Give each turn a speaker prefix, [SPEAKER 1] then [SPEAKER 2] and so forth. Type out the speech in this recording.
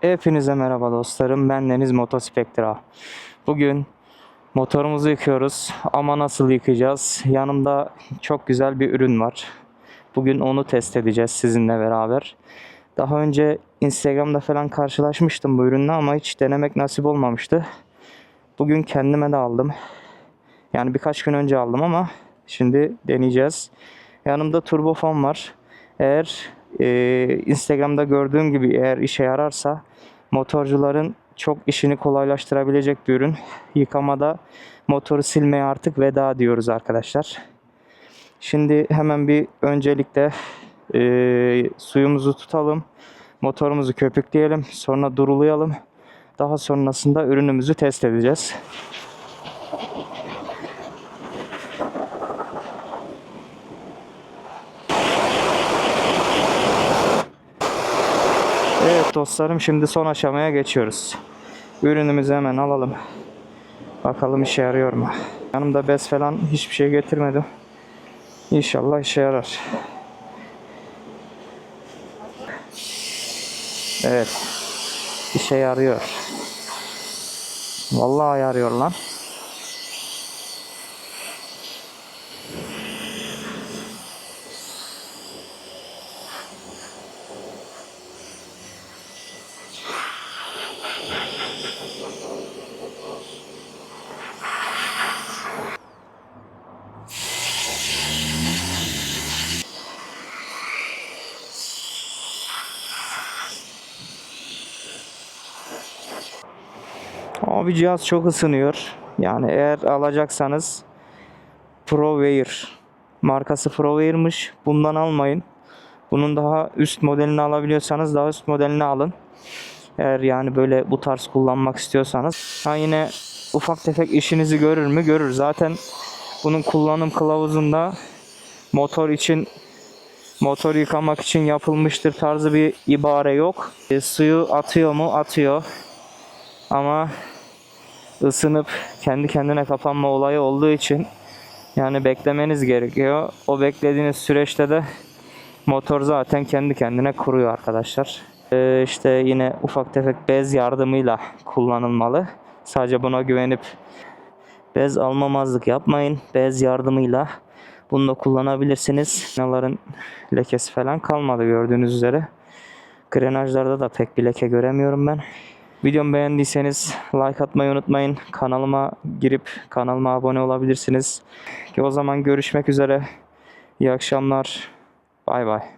[SPEAKER 1] Hepinize merhaba dostlarım. Ben Deniz Motospektra. Bugün motorumuzu yıkıyoruz. Ama nasıl yıkayacağız? Yanımda çok güzel bir ürün var. Bugün onu test edeceğiz sizinle beraber. Daha önce Instagram'da falan karşılaşmıştım bu ürünle ama hiç denemek nasip olmamıştı. Bugün kendime de aldım. Yani birkaç gün önce aldım ama şimdi deneyeceğiz. Yanımda turbofon var. Eğer e, Instagram'da gördüğüm gibi eğer işe yararsa motorcuların çok işini kolaylaştırabilecek bir ürün. Yıkamada motoru silmeye artık veda diyoruz arkadaşlar. Şimdi hemen bir öncelikle e, suyumuzu tutalım. Motorumuzu köpükleyelim. Sonra durulayalım. Daha sonrasında ürünümüzü test edeceğiz. Evet dostlarım şimdi son aşamaya geçiyoruz. Ürünümüzü hemen alalım. Bakalım işe yarıyor mu? Yanımda bez falan hiçbir şey getirmedim. İnşallah işe yarar. Evet. İşe yarıyor. Vallahi yarıyor lan. Abi cihaz çok ısınıyor. Yani eğer alacaksanız ProWear markası ProWear'mış. Bundan almayın. Bunun daha üst modelini alabiliyorsanız daha üst modelini alın. Eğer yani böyle bu tarz kullanmak istiyorsanız. Ha yine ufak tefek işinizi görür mü? Görür. Zaten bunun kullanım kılavuzunda motor için motor yıkamak için yapılmıştır tarzı bir ibare yok. E, suyu atıyor mu? Atıyor. Ama ısınıp kendi kendine kapanma olayı olduğu için yani beklemeniz gerekiyor. O beklediğiniz süreçte de motor zaten kendi kendine kuruyor arkadaşlar. Ee, işte yine ufak tefek bez yardımıyla kullanılmalı. Sadece buna güvenip bez almamazlık yapmayın. Bez yardımıyla bunu da kullanabilirsiniz. Aynaların lekesi falan kalmadı gördüğünüz üzere. Grenajlarda da pek bir leke göremiyorum ben. Videomu beğendiyseniz like atmayı unutmayın. Kanalıma girip kanalıma abone olabilirsiniz. Ki o zaman görüşmek üzere. İyi akşamlar. Bay bay.